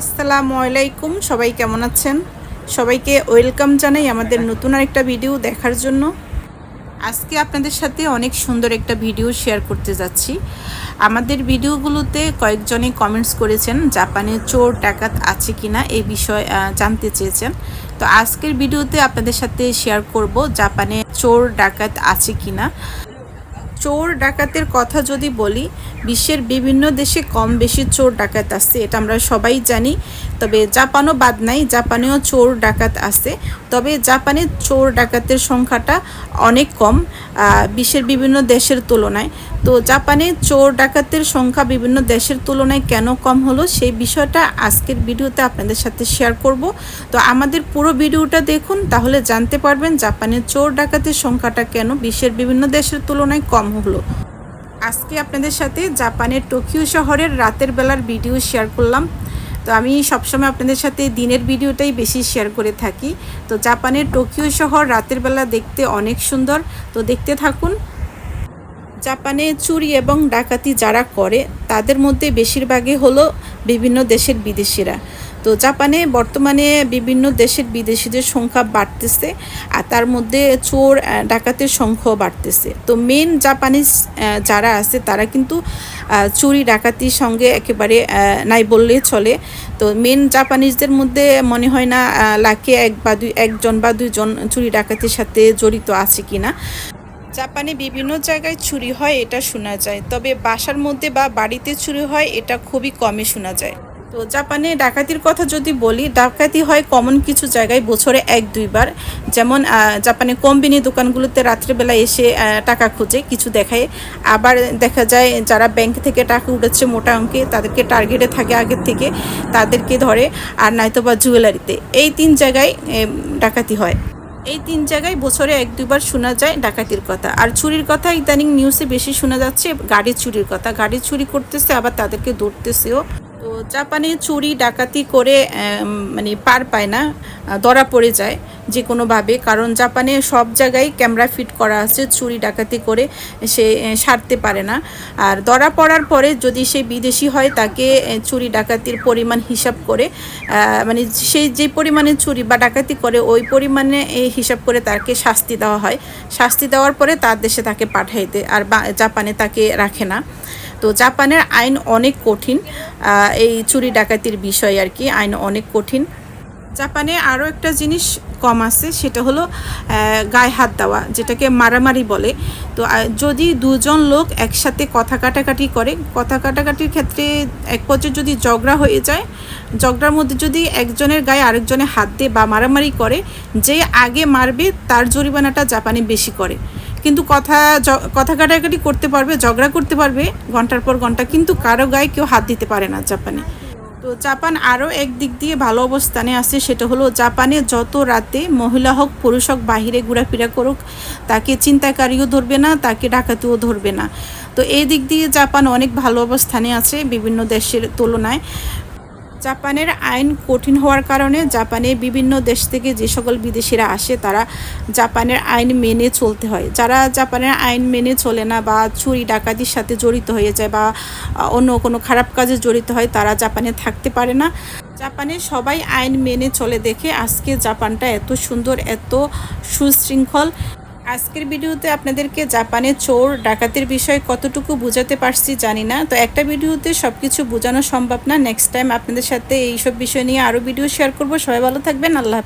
আসসালামু আলাইকুম, সবাই কেমন আছেন? সবাইকে ওয়েলকাম জানাই আমাদের নতুন আরেকটা ভিডিও দেখার জন্য। আজকে আপনাদের সাথে অনেক সুন্দর একটা ভিডিও শেয়ার করতে যাচ্ছি। আমাদের ভিডিওগুলোতে কয়েকজনে কমেন্টস করেছেন, জাপানে চোর ডাকাত আছে কিনা? এই বিষয়ে জানতে চেয়েছেন। তো আজকের ভিডিওতে আপনাদের সাথে শেয়ার করব, জাপানে চোর ডাকাত আছে কিনা? চোর ডাকাতের কথা যদি বলি, বিশ্বের বিভিন্ন দেশে কম বেশি চোর ডাকাত আছে, এটা আমরা সবাই জানি। তবে জাপানও বাদ নাই, জাপানেও চোর ডাকাত আছে। তবে জাপানে চোর ডাকাতের সংখ্যাটা অনেক কম বিশ্বের বিভিন্ন দেশের তুলনায়। তো জাপানে চোর ডাকাতের সংখ্যা বিভিন্ন দেশের তুলনায় কেন কম হলো, সেই বিষয়টা আজকের ভিডিওতে আপনাদের সাথে শেয়ার করব। তো আমাদের পুরো ভিডিওটা দেখুন, তাহলে জানতে পারবেন জাপানে চোর ডাকাতের সংখ্যাটা কেন বিশ্বের বিভিন্ন দেশের তুলনায় কম হলো। আজকে আপনাদের সাথে জাপানের টোকিও শহরের রাতের বেলার ভিডিও শেয়ার করলাম। তো আমি সবসময় আপনাদের সাথে দিনের ভিডিওটাই বেশি শেয়ার করে থাকি। তো জাপানের টোকিও শহর রাতের বেলা দেখতে অনেক সুন্দর। তো দেখতে থাকুন। জাপানে চুরি এবং ডাকাতি যারা করে, তাদের মধ্যে বেশিরভাগই হলো বিভিন্ন দেশের বিদেশিরা। তো জাপানে বর্তমানে বিভিন্ন দেশের বিদেশিদের সংখ্যা বাড়তেছে আর তার মধ্যে চোর ডাকাতের সংখ্যাও বাড়তেছে। তো মেন জাপানিজ যারা আছে, তারা কিন্তু চুরি, ডাকাতির সঙ্গে একেবারে নাই বললেই চলে। তো মেন জাপানিজদের মধ্যে মনে হয় না লাখে এক বা দুই, একজন বা দুইজন চুরি, ডাকাতির সাথে জড়িত আছে কিনা। জাপানে বিভিন্ন জায়গায় চুরি হয়, এটা শোনা যায়। তবে বাসার মধ্যে বা বাড়িতে চুরি হয়, এটা খুবই কমই শোনা যায়। তো জাপানে ডাকাতির কথা যদি বলি, ডাকাতি হয় কমন কিছু জায়গায় বছরে এক দুইবার যেমন জাপানে কম্বিনি দোকানগুলোতে রাত্রেবেলা এসে টাকা খুঁজে, কিছু দেখায়। আবার দেখা যায় যারা ব্যাংক থেকে টাকা উঠেছে মোটা অঙ্কে, তাদেরকে টার্গেটে থাকে আগের থেকে, তাদেরকে ধরে, আর নয়তো বা জুয়েলারিতে। এই তিন জায়গায় ডাকাতি হয়। এই তিন জায়গায় বছরে এক দুবার শোনা যায় ডাকাতির কথা। আর চুরির কথা ইদানিং নিউজে বেশি শোনা যাচ্ছে গাড়ি চুরির কথা। গাড়ি চুরি করতেছে, আবার তাদেরকে ধরতেছেও। তো জাপানে চুরি, ডাকাতি করে মানে পার পায় না ধরা পড়ে যায়। যে কোনোভাবে কারণ জাপানে সব জায়গায় ক্যামেরা ফিট করা আছে, চুরি ডাকাতি করে সে সারতে পারে না। আর ধরা পড়ার পরে যদি সে বিদেশি হয়, তাকে চুরি ডাকাতির পরিমাণ হিসাব করে মানে সেই যে পরিমাণে চুরি বা ডাকাতি করে, ওই পরিমাণে হিসাব করে তাকে শাস্তি দেওয়া হয়। শাস্তি দেওয়ার পরে তার দেশে তাকে পাঠাইতে, আর জাপানে তাকে রাখে না। তো জাপানের আইন অনেক কঠিন এই চুরি ডাকাতির বিষয় আর কি, আইন অনেক কঠিন। জাপানে আরও একটা জিনিস কম আছে, সেটা হলো গায়ে হাত দেওয়া, যেটাকে মারামারি বলে। তো যদি দুজন লোক একসাথে কথা কাটাকাটি করে, কথা কাটাকাটির ক্ষেত্রে এক পর্যায়ে যদি ঝগড়া হয়ে যায়, ঝগড়ার মধ্যে যদি একজনের গায়ে আরেকজনের হাত দিয়ে বা মারামারি করে, যে আগে মারবে তার জরিমানাটা জাপানে বেশি করে। কিন্তু কথা কথা কাটাকাটি করতে পারবে, ঝগড়া করতে পারবে, ঘণ্টার পর ঘণ্টা, কিন্তু কারও গায়ে কেউ হাত দিতে পারে না জাপানে। তো জাপান আরও একদিক দিয়ে ভালো অবস্থানে আছে, সেটা হলো জাপানে যত রাতে মহিলা হোক, পুরুষ হোক, বাহিরে ঘোরাফেরা করুক, তাকে চিন্তাকারীও ধরবে না, তাকে ডাকাতিও ধরবে না। তো এই দিক দিয়ে জাপান অনেক ভালো অবস্থানে আছে বিভিন্ন দেশের তুলনায়। জাপানের আইন কঠিন হওয়ার কারণে জাপানে বিভিন্ন দেশ থেকে যে সকল বিদেশিরা আসে, তারা জাপানের আইন মেনে চলতে হয়। যারা জাপানের আইন মেনে চলে না বা চুরি, ডাকাতির সাথে জড়িত হয়ে যায় বা অন্য কোনো খারাপ কাজে জড়িত হয়, তারা জাপানে থাকতে পারে না। জাপানে সবাই আইন মেনে চলে দেখে আজকে জাপানটা এত সুন্দর, এত সুশৃঙ্খল। আজকের ভিডিওতে আপনাদেরকে জাপানে চোর ডাকাতির বিষয়ে কতটুকু বোঝাতে পারছি জানি না। তো একটা ভিডিওতে সব কিছু বোঝানো সম্ভব না। নেক্সট টাইম আপনাদের সাথে এইসব বিষয় নিয়ে আরও ভিডিও শেয়ার করব। সবাই ভালো থাকবেন। আল্লাহ।